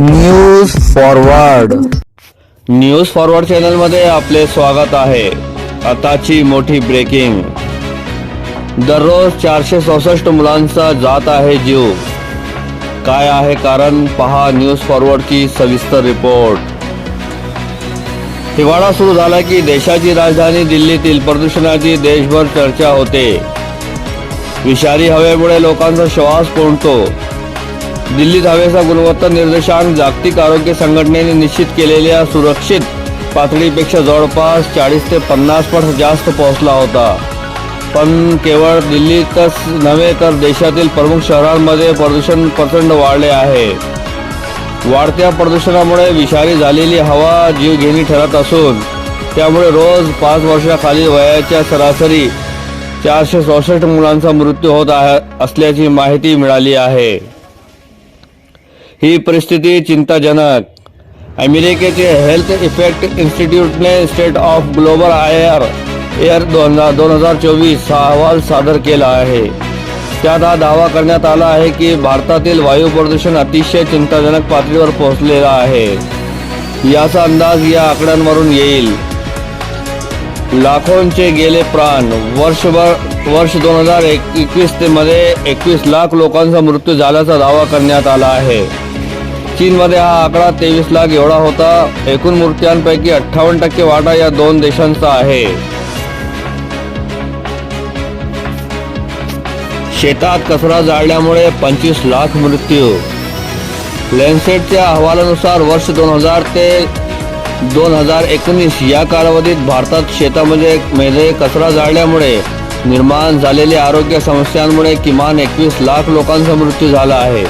News forward news forward चॅनलमध्ये आपले स्वागत आहे. आताची मोठी ब्रेकिंग दररोज चारशे चौसष्ट मुलांचा जात आहे जीव. काय आहे कारण? पहा न्यूज फॉरवर्डची सविस्तर रिपोर्ट हिवाळा सुरू झाला की देशाची राजधानी दिल्लीतील प्रदूषणाची देशभर चर्चा होते. विषारी हवेमुळे लोकांचा श्वास कोंडतो. दिल्लीत हवेचा गुणवत्ता निर्देशांक जागतिक आरोग्य संघटनेने निश्चित केलेल्या सुरक्षित पातळीपेक्षा जवळपास चाळीस ते पन्नास पट जास्त पोहोचला होता. पण केवळ दिल्लीतच नव्हे तर देशातील प्रमुख शहरांमध्ये प्रदूषण प्रचंड वाढले आहे. वाढत्या प्रदूषणामुळे विषारी झालेली हवा जीवघेणी ठरत असून त्यामुळे रोज पाच वर्षाखालील वयाच्या सरासरी चारशे चौसष्ट मुलांचा मृत्यू होत आहे असल्याची माहिती मिळाली आहे. ही परिस्थिती चिंताजनक. अमेरिकेचे health effect इन्स्टिट्यूटने state of global air air दोन दोन हजार चोवीस हा अहवाल सादर केला आहे. त्यात हा दावा करण्यात आला आहे की भारतातील वायू प्रदूषण अतिशय चिंताजनक पातळीवर पोहोचलेला आहे. याचा अंदाज या आकड्यांवरून येईल. लाखोंचे गेले प्राण वर्षभर वर्ष दोन हजार एकवीस ते मध्ये एकवीस लाख लोकांचा मृत्यू झाल्याचा दावा करण्यात आला आहे. चीनमध्ये हा आकडा तेवीस लाख एवढा होता. एकूण मूर्त्यांपैकी अठ्ठावन्न टक्के वाटा या दोन देशांचा आहे. शेतात कचरा जाळल्यामुळे पंचवीस लाख मृत्यू. लेन्सेटच्या अहवालानुसार वर्ष दोन हजार ते दोन हजार एकोणीस या कालावधीत भारतात शेतामध्ये मध्ये कचरा जाळल्यामुळे निर्माण झालेल्या आरोग्य समस्यांमुळे किमान एकवीस लाख लोकांचा मृत्यू झाला आहे.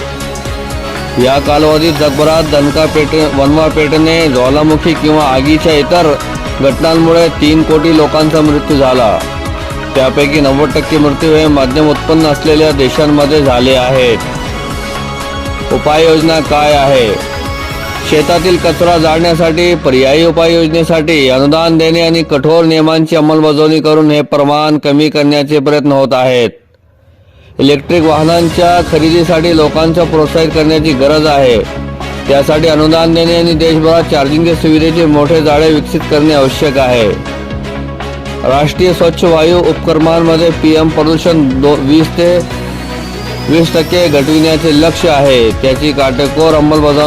या कालावधीत जगभरात दनका पेट वनवा पेटणे ज्वालामुखी किंवा आगीच्या इतर घटनांमुळे तीन कोटी लोकांचा मृत्यू झाला. त्यापैकी नव्वद टक्के मृत्यू हे मध्यम उत्पन्न असलेल्या देशांमध्ये झाले आहेत. उपाययोजना काय आहे? शेतातील कचरा जाळण्यासाठी पर्यायी उपाययोजनेसाठी अनुदान देणे आणि कठोर नियमांची अंमलबजावणी करून हे प्रमाण कमी करण्याचे प्रयत्न होत आहेत. इलेक्ट्रिक वाहनांच्या खरेदीसाठी लोकांचा प्रोत्साहित करण्याची गरज आहे. त्यासाठी अनुदान देणे आणि देशभरात चार्जिंग सुविधेचे मोठे जाळे विकसित करणे आवश्यक आहे. राष्ट्रीय स्वच्छ वायू उपक्रमांमध्ये पी एम प्रदूषण दो वीस ते वीस टक्के घटविण्याचे लक्ष्य आहे. त्याची काटेकोर अंमलबजावणी